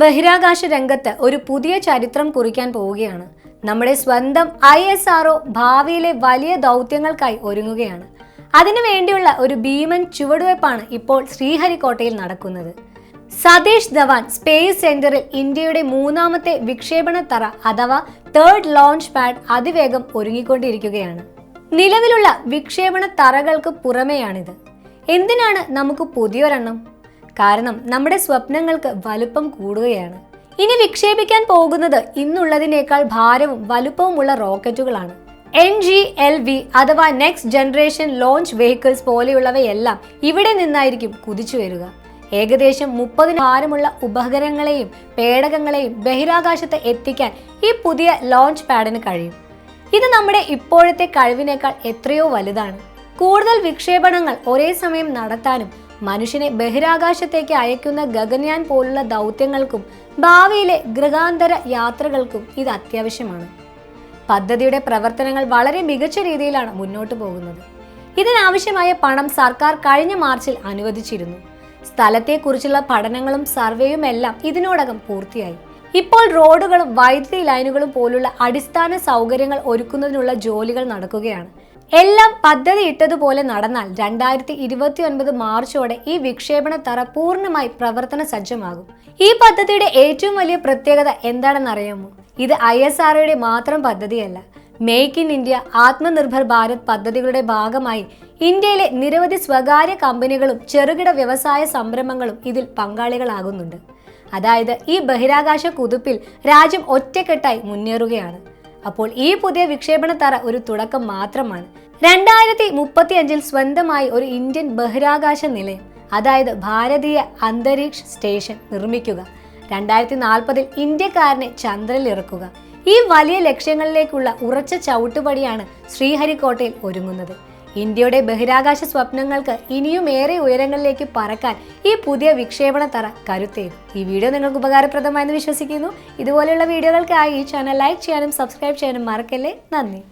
ബഹിരാകാശ രംഗത്ത് ഒരു പുതിയ ചരിത്രം കുറിക്കാൻ പോവുകയാണ്. നമ്മുടെ സ്വന്തം ഐ എസ് ആർഒ ഭാവിയിലെ വലിയ ദൗത്യങ്ങൾക്കായി ഒരുങ്ങുകയാണ്. അതിനു വേണ്ടിയുള്ള ഒരു ഭീമൻ ചുവടുവയ്പ്പാണ് ഇപ്പോൾ ശ്രീഹരിക്കോട്ടയിൽ നടക്കുന്നത്. സതീഷ് ധവാൻ സ്പേസ് സെന്ററിൽ ഇന്ത്യയുടെ മൂന്നാമത്തെ വിക്ഷേപണ തറ അഥവാ തേർഡ് ലോഞ്ച് പാഡ് അതിവേഗം ഒരുങ്ങിക്കൊണ്ടിരിക്കുകയാണ്. നിലവിലുള്ള വിക്ഷേപണ തറകൾക്ക് പുറമെയാണിത്. എന്തിനാണ് നമുക്ക് പുതിയൊരെണ്ണം? കാരണം നമ്മുടെ സ്വപ്നങ്ങൾക്ക് വലുപ്പം കൂടുകയാണ്. ഇനി വിക്ഷേപിക്കാൻ പോകുന്നത് ഇന്നുള്ളതിനേക്കാൾ ഭാരവും വലുപ്പവുമുള്ള റോക്കറ്റുകളാണ്. എൻ ജി എൽ വി അഥവാ നെക്സ്റ്റ് ജനറേഷൻ ലോഞ്ച് വെഹിക്കിൾസ് പോലെയുള്ളവയെല്ലാം ഇവിടെ നിന്നായിരിക്കും കുതിച്ചു വരിക. ഏകദേശം മുപ്പതിന് ഭാരമുള്ള ഉപകരണങ്ങളെയും പേടകങ്ങളെയും ബഹിരാകാശത്ത് എത്തിക്കാൻ ഈ പുതിയ ലോഞ്ച് പാഡിന് കഴിയും. ഇത് നമ്മുടെ ഇപ്പോഴത്തെ കഴിവിനേക്കാൾ എത്രയോ വലുതാണ്. കൂടുതൽ വിക്ഷേപണങ്ങൾ ഒരേ സമയം നടത്താനും മനുഷ്യനെ ബഹിരാകാശത്തേക്ക് അയക്കുന്ന ഗഗൻയാൻ പോലുള്ള ദൗത്യങ്ങൾക്കും ഭാവിയിലെ ഗൃഹാന്തര യാത്രകൾക്കും ഇത് അത്യാവശ്യമാണ്. പദ്ധതിയുടെ പ്രവർത്തനങ്ങൾ വളരെ മികച്ച രീതിയിലാണ് മുന്നോട്ട് പോകുന്നത്. ഇതിനാവശ്യമായ പണം സർക്കാർ കഴിഞ്ഞ മാർച്ചിൽ അനുവദിച്ചിരുന്നു. സ്ഥലത്തെക്കുറിച്ചുള്ള പഠനങ്ങളും സർവേയും എല്ലാം ഇതിനോടകം പൂർത്തിയായി. ഇപ്പോൾ റോഡുകളും വൈദ്യുതി ലൈനുകളും പോലുള്ള അടിസ്ഥാന സൗകര്യങ്ങൾ ഒരുക്കുന്നതിനുള്ള ജോലികൾ നടക്കുകയാണ്. എല്ലാം പദ്ധതി ഇട്ടതുപോലെ നടന്നാൽ രണ്ടായിരത്തി ഇരുപത്തി ഒൻപത് മാർച്ചോടെ ഈ വിക്ഷേപണ തറ പൂർണമായി പ്രവർത്തന സജ്ജമാകും. ഈ പദ്ധതിയുടെ ഏറ്റവും വലിയ പ്രത്യേകത എന്താണെന്നറിയാമോ ഇത് ഐ എസ് ആർഒയുടെ മാത്രം പദ്ധതിയല്ല. Make in India Atmanirbhar Bharat പദ്ധതികളുടെ ഭാഗമായി ഇന്ത്യയിലെ നിരവധി സ്വകാര്യ കമ്പനികളും ചെറുകിട വ്യവസായ സംരംഭങ്ങളും ഇതിൽ പങ്കാളികളാകുന്നുണ്ട്. അതായത് ഈ ബഹിരാകാശ കുതിപ്പിൽ രാജ്യം ഒറ്റക്കെട്ടായി മുന്നേറുകയാണ്. അപ്പോൾ ഈ പുതിയ വിക്ഷേപണ തറ ഒരു തുടക്കം മാത്രമാണ്. രണ്ടായിരത്തി മുപ്പത്തി അഞ്ചിൽ സ്വന്തമായി ഒരു ഇന്ത്യൻ ബഹിരാകാശ നിലയം അതായത് ഭാരതീയ അന്തരീക്ഷ സ്റ്റേഷൻ നിർമ്മിക്കുക. രണ്ടായിരത്തി നാൽപ്പതിൽ ഇന്ത്യക്കാരനെ ചന്ദ്രനിൽ ഇറക്കുക. ഈ വലിയ ലക്ഷ്യങ്ങളിലേക്കുള്ള ഉറച്ച ചവിട്ടുപടിയാണ് ശ്രീഹരിക്കോട്ടയിൽ ഒരുങ്ങുന്നത്. ഇന്ത്യയുടെ ബഹിരാകാശ സ്വപ്നങ്ങൾക്ക് ഇനിയും ഏറെ ഉയരങ്ങളിലേക്ക് പറക്കാൻ ഈ പുതിയ വിക്ഷേപണ തറ കരുത്തേകും ഈ വീഡിയോ നിങ്ങൾക്ക് ഉപകാരപ്രദമായെന്ന് വിശ്വസിക്കുന്നു. ഇതുപോലെയുള്ള വീഡിയോകൾക്കായി ഈ ചാനൽ ലൈക്ക് ചെയ്യാനും സബ്സ്ക്രൈബ് ചെയ്യാനും മറക്കല്ലേ? നന്ദി.